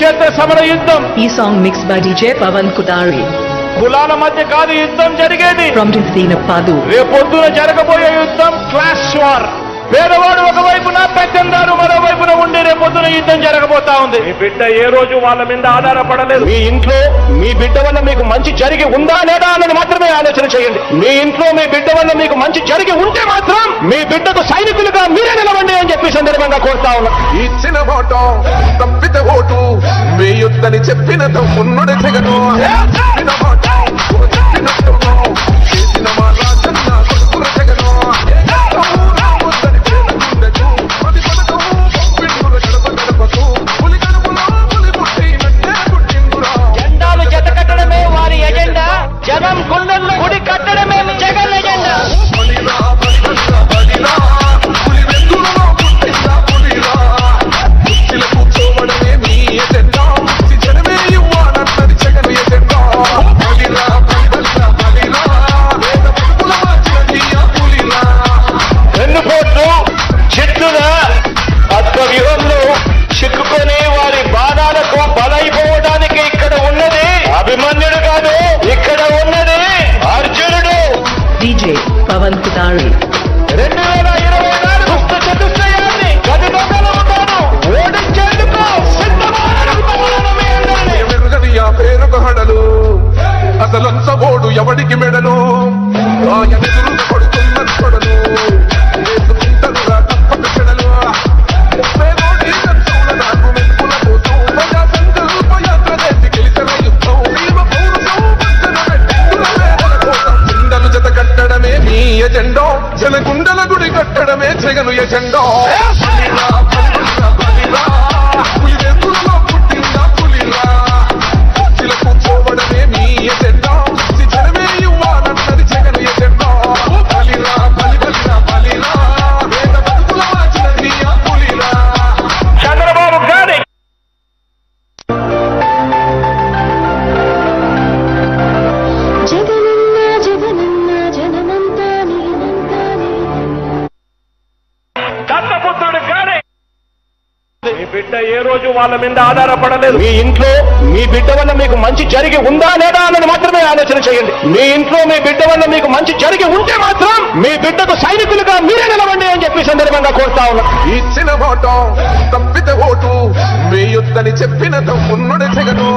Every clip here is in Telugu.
క్షేత్ర సమర యుద్ధం. ఈ song mix by DJ Pavan Kothari కులాల మధ్య కాదు యుద్ధం జరిగేది. పాదు రేపొద్దున జరగబోయే యుద్ధం క్లాస్ వార్ పేదవాడు ఒక వైపున పెద్దందారు మరోవైపున ఉండి రేపొద్దున యుద్ధం జరగబోతా ఉంది. మీ బిడ్డ ఏ రోజు వాళ్ళ మీద ఆధారపడలేదు? మీ ఇంట్లో మీ బిడ్డ వల్ల మీకు మంచి జరిగి ఉందా లేదా అన్నది మాత్రమే ఆలోచన చేయండి. మీ ఇంట్లో మీ బిడ్డ వల్ల మీకు మంచి జరిగి ఉంటే మాత్రం మీ బిడ్డకు సైనికులుగా మీరే నిలవండి అని చెప్పి సందర్భంగా కోరుతా ఉన్నా. ఇచ్చిన ఓటం చేయొద్దని చెప్పిన తమ్మున్నడు తెగను రోజు వాళ్ళ మీద ఆధారపడలేదు. మీ ఇంట్లో మీ బిడ్డ వల్ల మీకు మంచి జరిగి ఉందా లేదా అన్నది మాత్రమే ఆలోచన చేయండి. మీ ఇంట్లో మీ బిడ్డ వల్ల మీకు మంచి జరిగి ఉంటే మాత్రం మీ బిడ్డకు సైనికులుగా మీరే నిలవండి అని చెప్పి సందర్భంగా కోరుతా ఉన్నా. ఇచ్చిన మాట తప్పితే ఓటు మీ యుద్ధని చెప్పిన తమ్మున్నడు జగను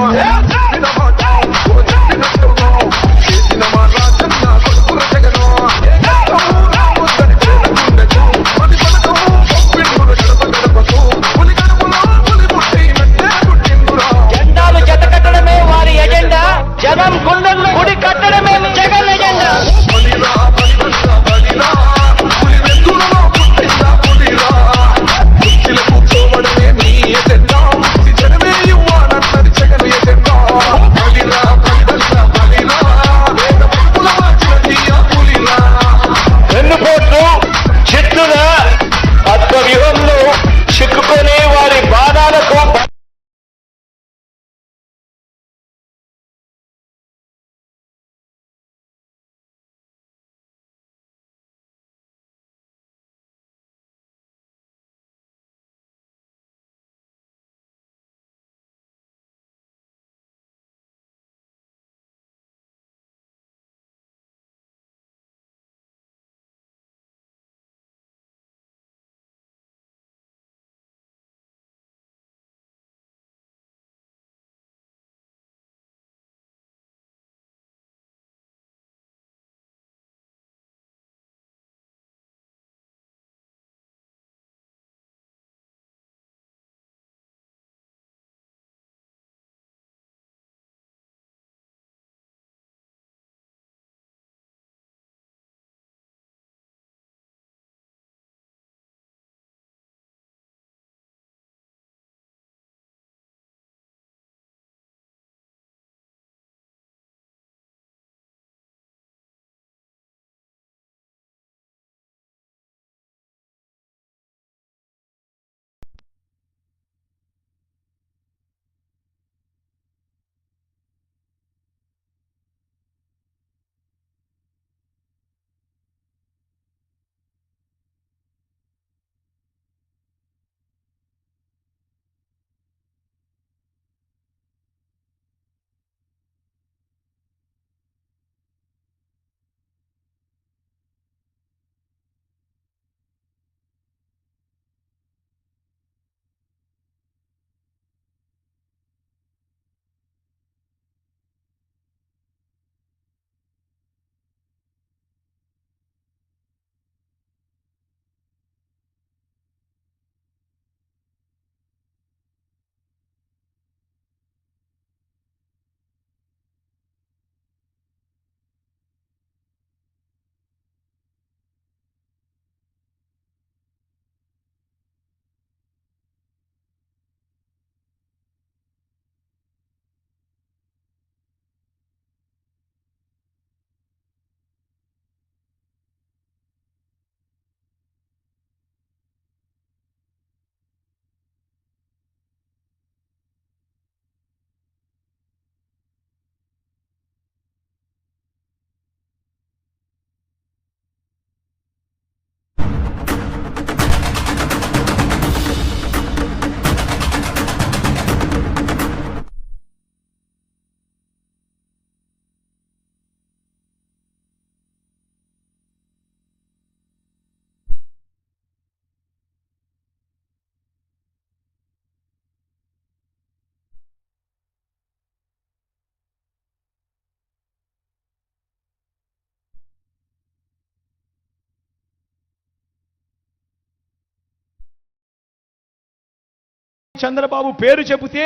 చంద్రబాబు పేరు చెబితే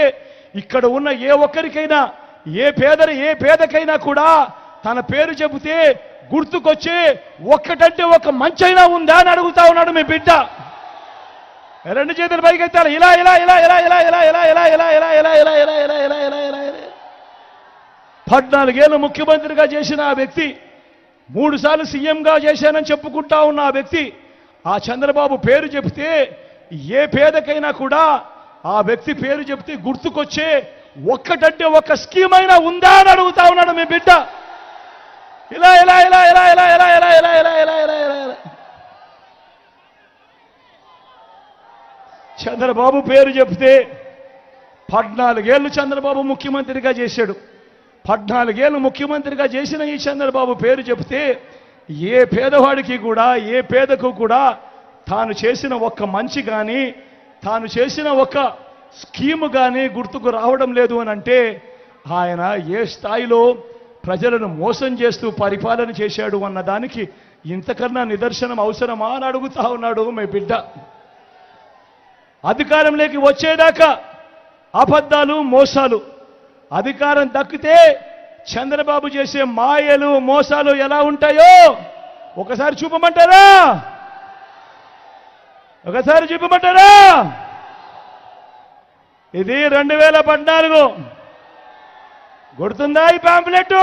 ఇక్కడ ఉన్న ఏ ఒక్కరికైనా ఏ పేదరి ఏ పేదకైనా కూడా తన పేరు చెబితే గుర్తుకొచ్చి ఒక్కటంటే ఒక మంచైనా ఉందా అని అడుగుతా ఉన్నాడు మీ బిడ్డ రెండు చేతులు పైకెత్తాలి ఇలా ఇలా ఇలా ఇలా ఇలా ఇలా ఇలా ఇలా ఇలా ఇలా ఇలా ఇలా ఇలా ఇలా ఇలా ఇలా ఇలా ఇలా పద్నాలుగేళ్ళు ముఖ్యమంత్రిగా చేసిన ఆ వ్యక్తి మూడు సార్లు సీఎంగా చేశానని చెప్పుకుంటా ఉన్న ఆ వ్యక్తి ఆ చంద్రబాబు పేరు చెబితే ఏ పేదకైనా కూడా ఆ వ్యక్తి పేరు చెప్తే గుర్తుకొచ్చే ఒక్కటంటే ఒక్క స్కీమ్ అయినా ఉందా అని అడుగుతా ఉన్నాడు మీ బిడ్డ ఇలా ఇలా ఇలా ఇలా ఇలా ఇలా ఇలా ఇలా ఇలా ఇలా ఇలా ఇలా ఇలా చంద్రబాబు పేరు చెప్తే పద్నాలుగేళ్ళు చంద్రబాబు ముఖ్యమంత్రిగా చేశాడు పద్నాలుగేళ్ళు ముఖ్యమంత్రిగా చేసిన ఈ చంద్రబాబు పేరు చెప్తే ఏ పేదవాడికి కూడా ఏ పేదకు కూడా తాను చేసిన ఒక్క మంచి కానీ తాను చేసిన ఒక స్కీము కానీ గుర్తుకు రావడం లేదు అని అంటే ఆయన ఏ స్థాయిలో ప్రజలను మోసం చేస్తూ పరిపాలన చేశాడు అన్న దానికి ఇంతకన్నా నిదర్శనం అవసరమా అని అడుగుతా ఉన్నాడు మీ బిడ్డ. అధికారంలోకి వచ్చేదాకా అబద్ధాలు మోసాలు అధికారం దక్కితే చంద్రబాబు చేసే మాయలు మోసాలు ఎలా ఉంటాయో ఒకసారి చూపమంటారా? ఒకసారి చూపమంటారా? ఇది రెండు వేల పద్నాలుగు. గుర్తుందా ఈ పాంప్లెట్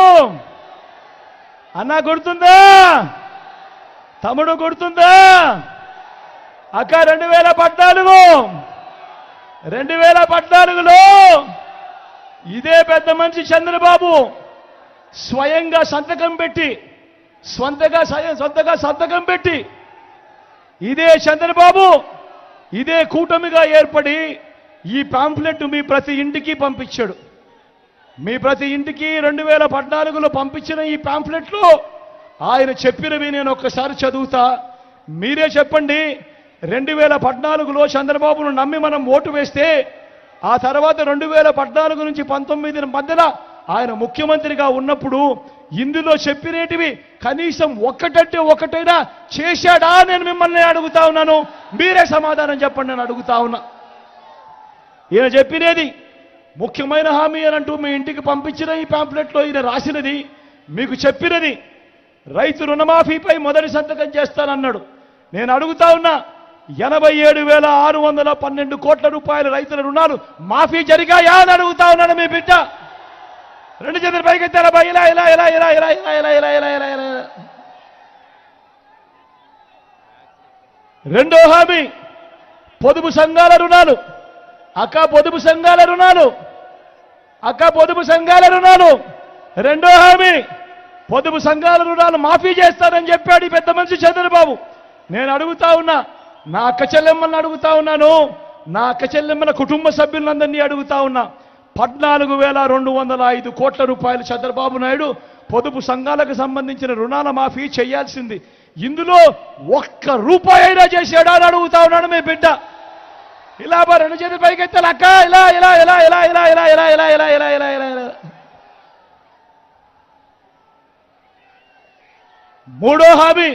అన్నా గుర్తుందా? తమ్ముడు గుర్తుందా? అక్క రెండు వేల పద్నాలుగు. రెండు వేల పద్నాలుగులో ఇదే పెద్ద మనిషి చంద్రబాబు స్వయంగా సంతకం పెట్టి స్వంతగా స్వయం- సొంతగా సంతకం పెట్టి ఇదే చంద్రబాబు ఇదే కూటమిగా ఏర్పడి ఈ పాంఫ్లెట్ మీ ప్రతి ఇంటికి పంపించాడు. మీ ప్రతి ఇంటికి రెండు వేల పద్నాలుగులో పంపించిన ఈ పాంఫ్లెట్లో ఆయన చెప్పినవి నేను ఒక్కసారి చదువుతా. మీరే చెప్పండి రెండు వేల పద్నాలుగులో చంద్రబాబును నమ్మి మనం ఓటు వేస్తే ఆ తర్వాత రెండు వేల పద్నాలుగు నుంచి పంతొమ్మిది మధ్యన ఆయన ముఖ్యమంత్రిగా ఉన్నప్పుడు ఇందులో చెప్పినేటివి కనీసం ఒక్కటంటే ఒకటైనా చేశాడా నేను మిమ్మల్ని అడుగుతా ఉన్నాను. మీరే సమాధానం చెప్పండి నేను అడుగుతా ఉన్నా. ఈయన చెప్పినది ముఖ్యమైన హామీ అని అంటూ మీ ఇంటికి పంపించిన ఈ పాంప్లెట్లో ఈయన రాసినది మీకు చెప్పినది రైతు రుణమాఫీపై మొదటి సంతకం చేస్తానన్నాడు. నేను అడుగుతా ఉన్నా ఎనభై ఏడు వేల ఆరు వందల పన్నెండు కోట్ల రూపాయల రైతుల రుణాలు మాఫీ జరిగాయా అని అడుగుతా ఉన్నాడు మీ బిడ్డ. రెండు చేతులు పైకి ఎత్తారా బా? ఇలా ఇలా ఇలా ఇలా ఇలా ఇలా ఇలా ఇలా ఇలా ఇలా ఇలా ఇలా. రెండో హామీ పొదుపు సంఘాల రుణాలు అక్క పొదుపు సంఘాల రుణాలు అక్క పొదుపు సంఘాల రుణాలు రెండో హామీ పొదుపు సంఘాల రుణాలు మాఫీ చేస్తానని చెప్పాడు ఈ పెద్ద మనిషి చంద్రబాబు నేను అడుగుతా ఉన్నా నా అక్క చెల్లెమ్మని అడుగుతా ఉన్నాను నా అక్క చెల్లెమ్మల కుటుంబ సభ్యులందరినీ అడుగుతా ఉన్నా పద్నాలుగు వేల రెండు వందల ఐదు కోట్ల రూపాయలు చంద్రబాబు నాయుడు పొదుపు సంఘాలకు సంబంధించిన రుణాల మాఫీ చేయాల్సింది ఇందులో ఒక్క రూపాయి అయినా చేశాడా అని అడుగుతా ఉన్నాడు మీ బిడ్డ ఇలా బా రెండు చేతులు పైకి ఎత్తాలి అక్క ఇలా ఇలా ఇలా ఇలా ఇలా ఇలా ఇలా ఇలా ఇలా ఇలా ఇలా ఇలా ఇలా మూడో హామీ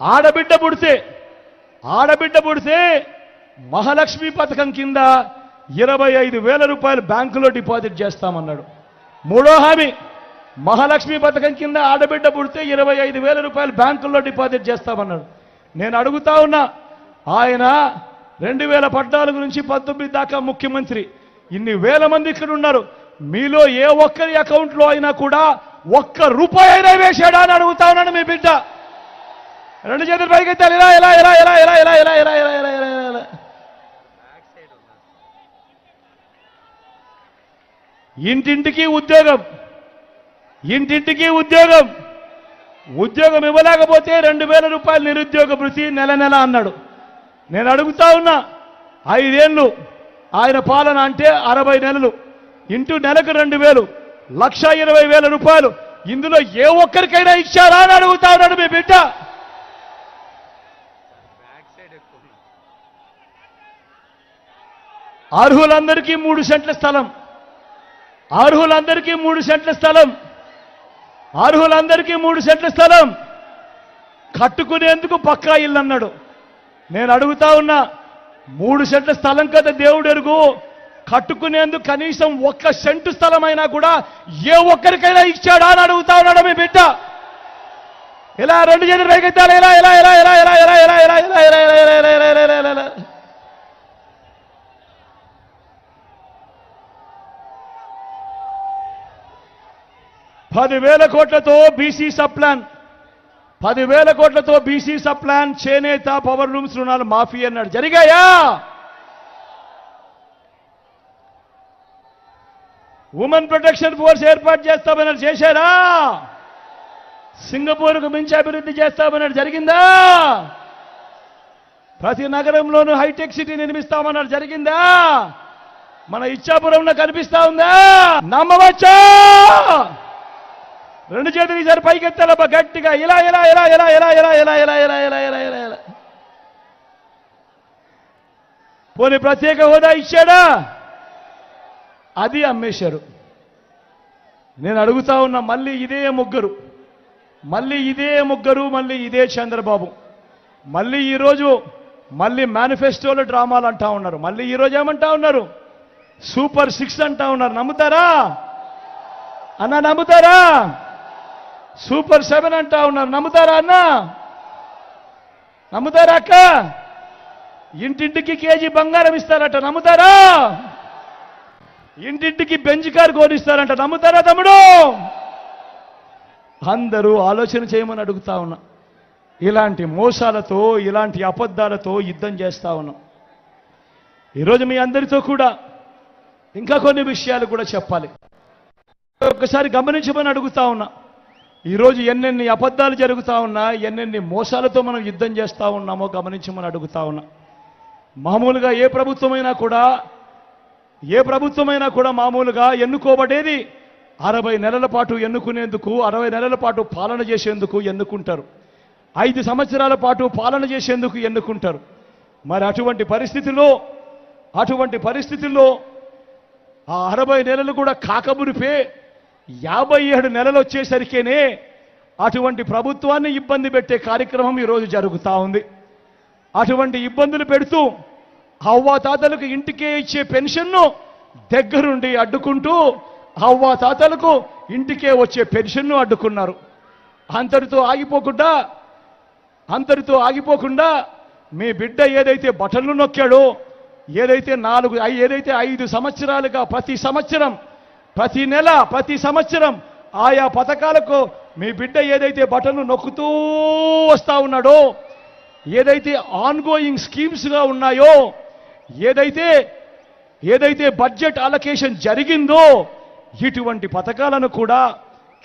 ఆడబిడ్డ పుడితే ఆడబిడ్డ పుడితే మహాలక్ష్మి పథకం కింద ఇరవై ఐదు వేల రూపాయలు బ్యాంకులో డిపాజిట్ చేస్తామన్నాడు మూడో హామీ మహాలక్ష్మి పథకం కింద ఆడబిడ్డ పుడితే ఇరవై ఐదు వేల రూపాయలు బ్యాంకుల్లో డిపాజిట్ చేస్తామన్నాడు నేను అడుగుతా ఉన్నా ఆయన రెండు వేల పద్నాలుగు నుంచి పంతొమ్మిది దాకా ముఖ్యమంత్రి ఇన్ని వేల మంది ఇక్కడ ఉన్నారు మీలో ఏ ఒక్కరి అకౌంట్లో అయినా కూడా ఒక్క రూపాయి అయినా వేశాడా అని అడుగుతా ఉన్నాను మీ బిడ్డ రెండు చేతులు పైకి ఎలా ఎలా ఎలా ఎలా ఎలా ఎలా ఎలా ఎలా ఎలా ఎలా ఇలా ఇలా ఇలా ఇలా ఇంటింటికి ఉద్యోగం. ఇంటింటికి ఉద్యోగం. ఉద్యోగం ఇవ్వలేకపోతే రెండు వేల రూపాయలు నిరుద్యోగ భృతి నెల నెల అన్నాడు. నేను అడుగుతా ఉన్నా ఐదేళ్ళు ఆయన పాలన అంటే అరవై నెలలు. ఇంటూ నెలకు రెండు వేలు లక్ష ఇరవై వేల రూపాయలు. ఇందులో ఏ ఒక్కరికైనా ఇచ్చారా అని అడుగుతా ఉన్నాడు మీ బిడ్డ. అర్హులందరికీ మూడు సెంట్ల స్థలం. అర్హులందరికీ మూడు సెంట్ల స్థలం అర్హులందరికీ మూడు సెంట్ల స్థలం కట్టుకునేందుకు పక్కా ఇల్లు అన్నాడు నేను అడుగుతా ఉన్నా మూడు సెంట్ల స్థలం కదా దేవుడు ఎరుగు కట్టుకునేందుకు కనీసం ఒక్క సెంటు స్థలమైనా కూడా ఏ ఒక్కరికైనా ఇచ్చాడా అని అడుగుతా ఉన్నాడు మీ బిడ్డ ఇలా రెండు చేతులు పైకెత్తాలి ఇలా ఇలా ఇలా ఇలా ఇలా ఇలా ఇలా ఇలా ఇలా ఇలా ఇలా ఇలా ఇలా ఇలా ఇలా పదివేల కోట్లతో బీసీ సప్లాన్ పదివేల కోట్లతో బీసీ సప్లాన్ చేనేత పవర్ లూమ్స్ రుణాలు మాఫీ అన్నాడు. జరిగాయా? ఉమెన్ ప్రొటెక్షన్ ఫోర్స్ ఏర్పాటు చేస్తామన్నారు చేశారా? సింగపూర్కు మించి అభివృద్ధి చేస్తామన్నారు జరిగిందా? ప్రతి నగరంలోనూ హైటెక్ సిటీ నిర్మిస్తామన్నారు జరిగిందా? మన ఇచ్చాపురంలో కనిపిస్తా ఉందా? నమ్మవచ్చా? రెండు చేతులు ఈసారి పైకెత్తాలబ్బా గట్టిగా ఇలా ఇలా ఇలా ఇలా ఇలా ఇలా ఇలా ఇలా ఇలా ఇలా ఇలా ఇలా ఇలా పోనీ ప్రత్యేక హోదా ఇచ్చాడా అది అమ్మేశారు నేను అడుగుతా ఉన్నా మళ్ళీ ఇదే ముగ్గురు మళ్ళీ ఇదే ముగ్గురు మళ్ళీ ఇదే చంద్రబాబు మళ్ళీ ఈరోజు మళ్ళీ మేనిఫెస్టోలు డ్రామాలు అంటా ఉన్నారు మళ్ళీ ఈరోజు ఏమంటా ఉన్నారు సూపర్ సిక్స్ అంటా ఉన్నారు నమ్ముతారా అన్న నమ్ముతారా సూపర్ సెవెన్ అంటా ఉన్నారు. నమ్ముతారా అన్న? నమ్ముతారా అక్క? ఇంటింటికి కేజీ బంగారం ఇస్తారట నమ్ముతారా? ఇంటింటికి బెంచ్ కారు కోరిస్తారంట నమ్ముతారా తమ్ముడు? అందరూ ఆలోచన చేయమని అడుగుతా ఉన్నా. ఇలాంటి మోసాలతో ఇలాంటి అబద్ధాలతో యుద్ధం చేస్తా ఉన్నాం. ఈరోజు మీ అందరితో కూడా ఇంకా కొన్ని విషయాలు కూడా చెప్పాలి. ఒక్కసారి గమనించమని అడుగుతా ఉన్నా. ఈరోజు ఎన్నెన్ని అబద్ధాలు జరుగుతా ఉన్నా ఎన్నెన్ని మోసాలతో మనం యుద్ధం చేస్తూ ఉన్నామో గమనించమని అడుగుతా ఉన్నా. మామూలుగా ఏ ప్రభుత్వమైనా కూడా ఏ ప్రభుత్వమైనా కూడా మామూలుగా ఎన్నుకోబడేది అరవై నెలల పాటు ఎన్నుకునేందుకు అరవై నెలల పాటు పాలన చేసేందుకు ఎన్నుకుంటారు. ఐదు సంవత్సరాల పాటు పాలన చేసేందుకు ఎన్నుకుంటారు. మరి అటువంటి పరిస్థితిలో అటువంటి పరిస్థితుల్లో ఆ అరవై నెలలు కూడా కాకమురిపే యాభై ఏడు నెలలు వచ్చేసరికేనే అటువంటి ప్రభుత్వాన్ని ఇబ్బంది పెట్టే కార్యక్రమం ఈరోజు జరుగుతూ ఉంది. అటువంటి ఇబ్బందులు పెడుతూ అవ్వా తాతలకు ఇంటికే ఇచ్చే పెన్షన్ను దగ్గరుండి అడ్డుకుంటూ అవ్వా తాతలకు ఇంటికే వచ్చే పెన్షన్ను అడ్డుకున్నారు. అంతటితో ఆగిపోకుండా అంతటితో ఆగిపోకుండా మీ బిడ్డ ఏదైతే బటన్లు నొక్కాడో ఏదైతే నాలుగు ఏదైతే ఐదు సంవత్సరాలుగా ప్రతి సంవత్సరం ప్రతి నెల ప్రతి సంవత్సరం ఆయా పథకాలకు మీ బిడ్డ ఏదైతే బటన్లు నొక్కుతూ వస్తూ ఉన్నాడో ఏదైతే ఆన్గోయింగ్ స్కీమ్స్గా ఉన్నాయో ఏదైతే ఏదైతే బడ్జెట్ అలొకేషన్ జరిగిందో ఇటువంటి పథకాలను కూడా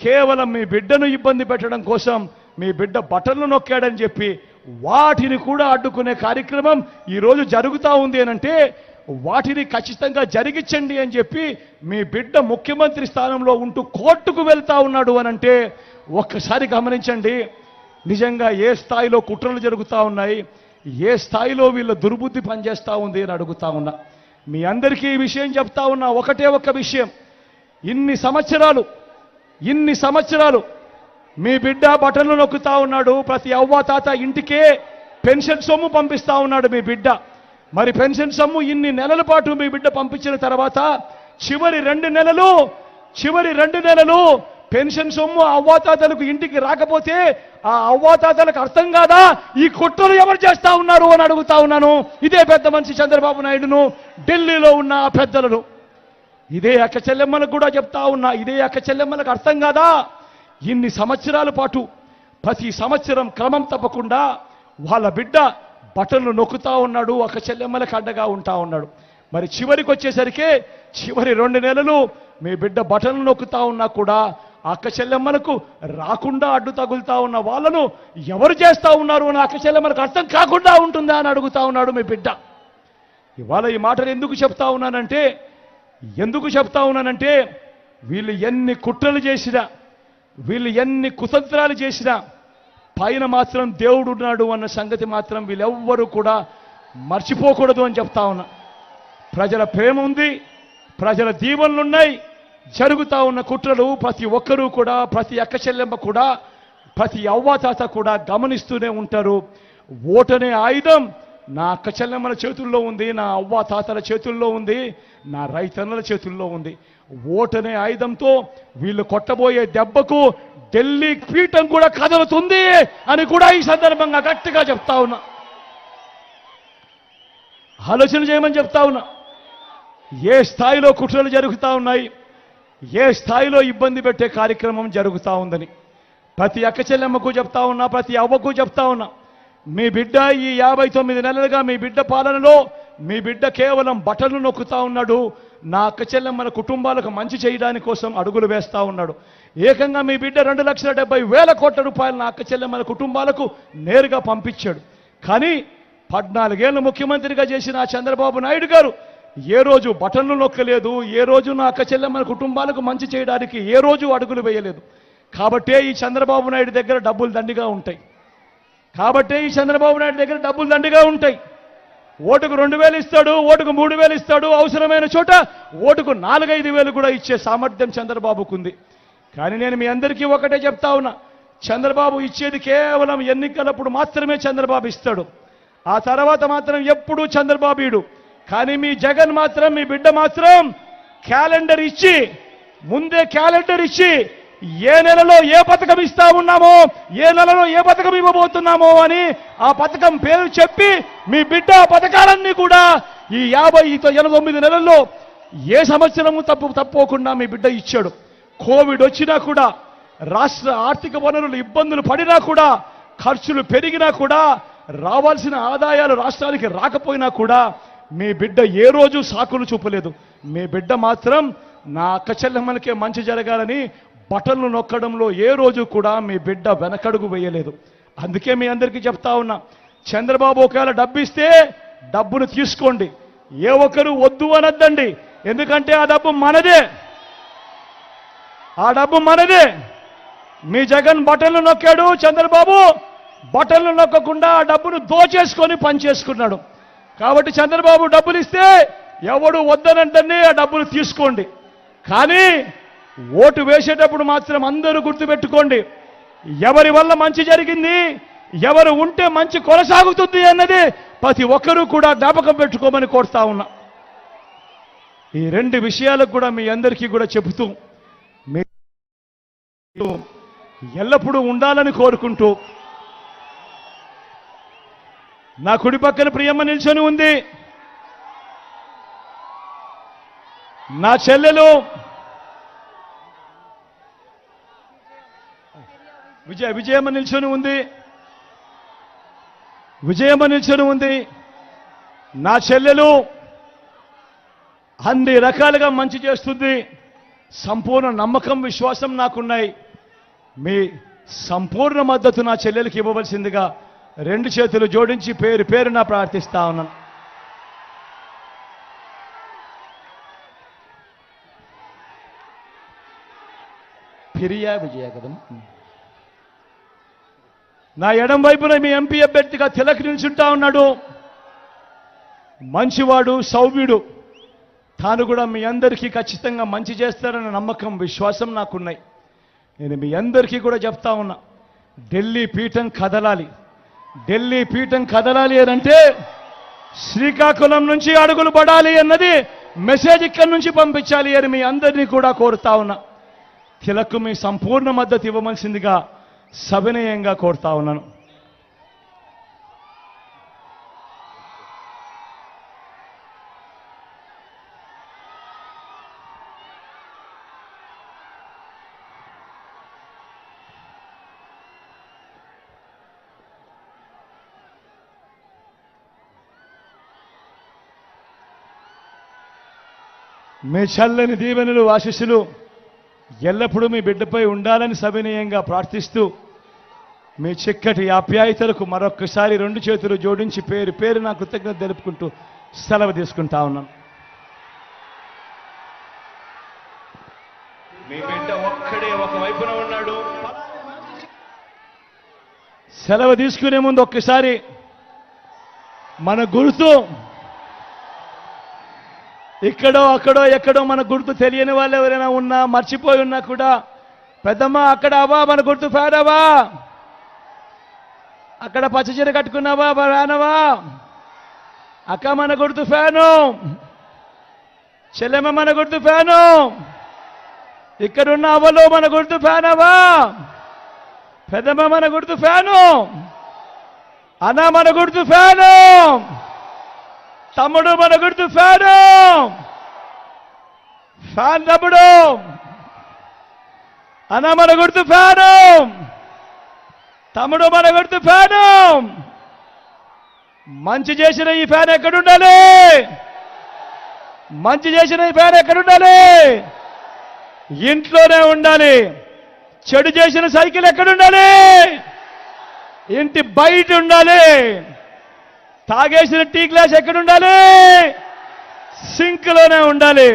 కేవలం మీ బిడ్డను ఇబ్బంది పెట్టడం కోసం మీ బిడ్డ బటన్లు నొక్కాడని చెప్పి వాటిని కూడా అడ్డుకునే కార్యక్రమం ఈరోజు జరుగుతూ ఉంది అనంటే వాటిని ఖచ్చితంగా జరిగించండి అని చెప్పి మీ బిడ్డ ముఖ్యమంత్రి స్థానంలో ఉంటూ కోర్టుకు వెళ్తా ఉన్నాడు అని అంటే ఒక్కసారి గమనించండి. నిజంగా ఏ స్థాయిలో కుట్రలు జరుగుతూ ఉన్నాయి ఏ స్థాయిలో వీళ్ళ దుర్బుద్ధి పనిచేస్తూ ఉంది అని అడుగుతా ఉన్నా. మీ అందరికీ ఈ విషయం చెప్తా ఉన్నా ఒకటే ఒక్క విషయం. ఇన్ని సంవత్సరాలు ఇన్ని సంవత్సరాలు మీ బిడ్డ బటన్లు నొక్కుతా ఉన్నాడు ప్రతి అవ్వ తాత ఇంటికే పెన్షన్ సొమ్ము పంపిస్తా ఉన్నాడు మీ బిడ్డ. మరి పెన్షన్ సొమ్ము ఇన్ని నెలల పాటు మీ బిడ్డ పంపించిన తర్వాత చివరి రెండు నెలలు చివరి రెండు నెలలు పెన్షన్ సొమ్ము అవ్వాతాతలకు ఇంటికి రాకపోతే ఆ అవ్వాతాతలకు అర్థం కాదా? ఈ కుట్రలు ఎవరు చేస్తా ఉన్నారు అని అడుగుతా ఉన్నాను. ఇదే పెద్ద మనిషి చంద్రబాబు నాయుడును ఢిల్లీలో ఉన్న ఆ పెద్దలను. ఇదే అక్క చెల్లెమ్మలకు కూడా చెప్తా ఉన్నా ఇదే అక్క చెల్లెమ్మలకు అర్థం కాదా? ఇన్ని సంవత్సరాల పాటు ప్రతి సంవత్సరం క్రమం తప్పకుండా వాళ్ళ బిడ్డ బటన్లు నొక్కుతా ఉన్నాడు ఒక చెల్లెమ్మలకు అడ్డగా ఉంటా ఉన్నాడు. మరి చివరికి వచ్చేసరికి చివరి రెండు నెలలు మీ బిడ్డ బటన్లు నొక్కుతా ఉన్నా కూడా అక్క చెల్లెమ్మలకు రాకుండా అడ్డు తగులుతా ఉన్న వాళ్ళను ఎవరు చేస్తా ఉన్నారు అని అక్క చెల్లెమ్మలకు అర్థం కాకుండా ఉంటుందా అని అడుగుతా ఉన్నాడు మీ బిడ్డ. ఇవాళ ఈ మాటలు ఎందుకు చెప్తా ఉన్నానంటే ఎందుకు చెప్తా ఉన్నానంటే వీళ్ళు ఎన్ని కుట్రలు చేసినా వీళ్ళు ఎన్ని కుతంత్రాలు చేసినా పైన మాత్రం దేవుడు ఉన్నాడు అన్న సంగతి మాత్రం వీళ్ళెవ్వరూ కూడా మర్చిపోకూడదు అని చెప్తా ఉన్నా. ప్రజల ప్రేమ ఉంది ప్రజల దీవెనలు ఉన్నాయి ఉన్న కుట్రలు ప్రతి ఒక్కరూ కూడా ప్రతి అక్క చెల్లెమ్మ కూడా ప్రతి అవ్వాతాత కూడా గమనిస్తూనే ఉంటారు. ఓటనే ఆయుధం. నా అక్క చెల్లెమ్మల చేతుల్లో ఉంది నా అవ్వ తాతల చేతుల్లో ఉంది నా రైతన్నల చేతుల్లో ఉంది. ఓటనే ఆయుధంతో వీళ్ళు కొట్టబోయే దెబ్బకు ఢిల్లీ పీఠం కూడా కదులుతుంది అని కూడా ఈ సందర్భంగా గట్టిగా చెప్తా ఉన్నా. ఆలోచన చేయమని చెప్తా ఉన్నా. ఏ స్థాయిలో కుట్రలు జరుగుతూ ఉన్నాయి ఏ స్థాయిలో ఇబ్బంది పెట్టే కార్యక్రమం జరుగుతూ ఉందని. ప్రతి అక్క చెల్లెమ్మకు చెప్తా ఉన్నా ప్రతి అవ్వకు చెప్తా ఉన్నా. మీ బిడ్డ ఈ యాభై తొమ్మిది నెలలుగా మీ బిడ్డ పాలనలో మీ బిడ్డ కేవలం బటన్లు నొక్కుతా ఉన్నాడు నా అక్కచెల్లెం మన కుటుంబాలకు మంచి చేయడానికి కోసం అడుగులు వేస్తా ఉన్నాడు. ఏకంగా మీ బిడ్డ రెండు లక్షల డెబ్బై వేల కోట్ల రూపాయలు నా అక్కచెల్లెం మన కుటుంబాలకు నేరుగా పంపించాడు. కానీ పద్నాలుగేళ్ళు ముఖ్యమంత్రిగా చేసిన చంద్రబాబు నాయుడు గారు ఏ రోజు బటన్లు నొక్కలేదు ఏ రోజు నా అక్క మన కుటుంబాలకు మంచి చేయడానికి ఏ రోజు అడుగులు వేయలేదు. కాబట్టే ఈ చంద్రబాబు నాయుడు దగ్గర డబ్బులు దండిగా ఉంటాయి. కాబట్టే ఈ చంద్రబాబు నాయుడు దగ్గర డబ్బులు దండిగా ఉంటాయి. ఓటుకు రెండు వేలు ఇస్తాడు ఓటుకు మూడు వేలు ఇస్తాడు అవసరమైన చోట ఓటుకు నాలుగైదు వేలు కూడా ఇచ్చే సామర్థ్యం చంద్రబాబుకు ఉంది. కానీ నేను మీ అందరికీ ఒకటే చెప్తా ఉన్నా చంద్రబాబు ఇచ్చేది కేవలం ఎన్నికలప్పుడు మాత్రమే చంద్రబాబు ఇస్తాడు. ఆ తర్వాత మాత్రం ఎప్పుడూ చంద్రబాబు ఇడు. కానీ మీ జగన్ మాత్రం మీ బిడ్డ మాత్రం క్యాలెండర్ ఇచ్చి ముందే క్యాలెండర్ ఇచ్చి ఏ నెలలో ఏ పథకం ఇస్తా ఉన్నామో ఏ నెలలో ఏ పథకం ఇవ్వబోతున్నామో అని ఆ పథకం పేరు చెప్పి మీ బిడ్డ ఆ పథకాలన్నీ కూడా ఈ యాభై ఎనభై తొమ్మిది నెలల్లో ఏ సంవత్సరము తప్పు తప్పకుండా మీ బిడ్డ ఇచ్చాడు. కోవిడ్ వచ్చినా కూడా రాష్ట్ర ఆర్థిక వనరులు ఇబ్బందులు పడినా కూడా ఖర్చులు పెరిగినా కూడా రావాల్సిన ఆదాయాలు రాష్ట్రానికి రాకపోయినా కూడా మీ బిడ్డ ఏ రోజు సాకులు చూపలేదు. మీ బిడ్డ మాత్రం నా అక్క చెల్లెమ్మలకే మంచి జరగాలని బటన్లు నొక్కడంలో ఏ రోజు కూడా మీ బిడ్డ వెనకడుగు వేయలేదు. అందుకే మీ అందరికీ చెప్తా ఉన్నా చంద్రబాబు ఒకవేళ డబ్బు ఇస్తే డబ్బును తీసుకోండి. ఏ ఒక్కరు వద్దు అనద్దండి. ఎందుకంటే ఆ డబ్బు మనదే. ఆ డబ్బు మనదే. మీ జగన్ బటన్లు నొక్కాడు చంద్రబాబు. బటన్లు నొక్కకుండా ఆ డబ్బును దోచేసుకొని పనిచేసుకున్నాడు. కాబట్టి చంద్రబాబు డబ్బులు ఇస్తే ఎవడు వద్దనంటే ఆ డబ్బులు తీసుకోండి. కానీ ఓటు వేసేటప్పుడు మాత్రం అందరూ గుర్తుపెట్టుకోండి. ఎవరి వల్ల మంచి జరిగింది ఎవరు ఉంటే మంచి కొనసాగుతుంది అన్నది ప్రతి ఒక్కరూ కూడా జ్ఞాపకం పెట్టుకోమని కోరుతా ఉన్నా. ఈ రెండు విషయాలకు కూడా మీ అందరికీ కూడా చెబుతూ మీ ఎల్లప్పుడూ ఉండాలని కోరుకుంటూ నా కుడి పక్కన ప్రియమ్మ నిల్చొని ఉంది. నా చెల్లెలు విజయ విజయమ్మ నిల్చొని ఉంది. విజయమ్మ నిల్చొని ఉంది. నా చెల్లెలు అన్ని రకాలుగా మంచి చేస్తుంది. సంపూర్ణ నమ్మకం విశ్వాసం నాకున్నాయి. మీ సంపూర్ణ మద్దతు నా చెల్లెలకి ఇవ్వవలసిందిగా రెండు చేతులు జోడించి పేరు పేరున ప్రార్థిస్తా ఉన్నాను. ఫిర్యా విజయ కదం? నా ఎడం వైపున మీ ఎంపీ అభ్యర్థిగా తిలక్ నిల్చుంటా ఉన్నాడు. మంచివాడు సౌవ్యుడు తాను కూడా మీ అందరికీ ఖచ్చితంగా మంచి చేస్తారన్న నమ్మకం విశ్వాసం నాకున్నాయి. నేను మీ అందరికీ కూడా చెప్తా ఉన్నా ఢిల్లీ పీఠం కదలాలి. ఢిల్లీ పీఠం కదలాలి అనంటే అంటే శ్రీకాకుళం నుంచి అడుగులు పడాలి అన్నది మెసేజ్ ఇక్కడి నుంచి పంపించాలి అని మీ అందరినీ కూడా కోరుతా ఉన్నా. తిలకు మీ సంపూర్ణ మద్దతు ఇవ్వవలసిందిగా సవినయంగా కోరుతా ఉన్నాను. మీ చల్లని దీవెనలు ఆశీస్సులు ఎల్లప్పుడూ మీ బిడ్డపై ఉండాలని సవినయంగా ప్రార్థిస్తూ మీ చిక్కటి ఆప్యాయతలకు మరొక్కసారి రెండు చేతులు జోడించి పేరు పేరు నా కృతజ్ఞత తెలుపుకుంటూ సెలవు తీసుకుంటా ఉన్నాను మీ బిడ్డ ఒక్కడే ఒక వైపున ఉన్నాడు. సెలవు తీసుకునే ముందు ఒక్కసారి మన గుర్తు ఇక్కడో అక్కడో ఎక్కడో మన గుర్తు తెలియని వాళ్ళు ఎవరైనా ఉన్నా మర్చిపోయి ఉన్నా కూడా పెద్దమ్మ అక్కడ అవా మన గుర్తు ఫేరవా అక్కడ పచ్చచీర కట్టుకున్నావా ఫ్యానవా అక్క మన గుర్తు ఫ్యాను. చెల్లెమ్మ మన గుర్తు ఫ్యాను. ఇక్కడున్న అవ్వలో మన గుర్తు ఫ్యానవా? పెద్దమ్మ మన గుర్తు ఫ్యాను. అన్న మన గుర్తు ఫ్యాను. తమ్ముడు మన గుర్తు ఫ్యాను ఫ్యాన్ తమ్ముడు. అన్న మన గుర్తు ఫ్యాను తమ్ముడు మన గుర్తు ఫ్యాను మంచి చేసిన ఈ ఫ్యాన్ ఎక్కడుండాలి? మంచి చేసిన ఈ ఫ్యాన్ ఎక్కడుండాలి? ఇంట్లోనే ఉండాలి. చెడు చేసిన సైకిల్ ఎక్కడుండాలి? ఇంటి బయట ఉండాలి. తాగేసిన టీ గ్లాస్ ఎక్కడ ఉండాలి? సింక్లోనే ఉండాలి.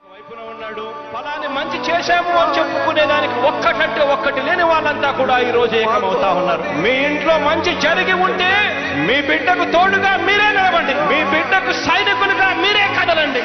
వైపున ఉన్నాడు. ఫలాన్ని మంచి చేశాము అని చెప్పుకునే దానికి ఒక్కటంటే ఒక్కటి లేని వాళ్ళంతా కూడా ఈ రోజు ఏకమవుతా ఉన్నారు. మీ ఇంట్లో మంచి జరిగి ఉంటే మీ బిడ్డకు తోడుగా మీరే నిలవండి. మీ బిడ్డకు సైనికులుగా మీరే కదలండి.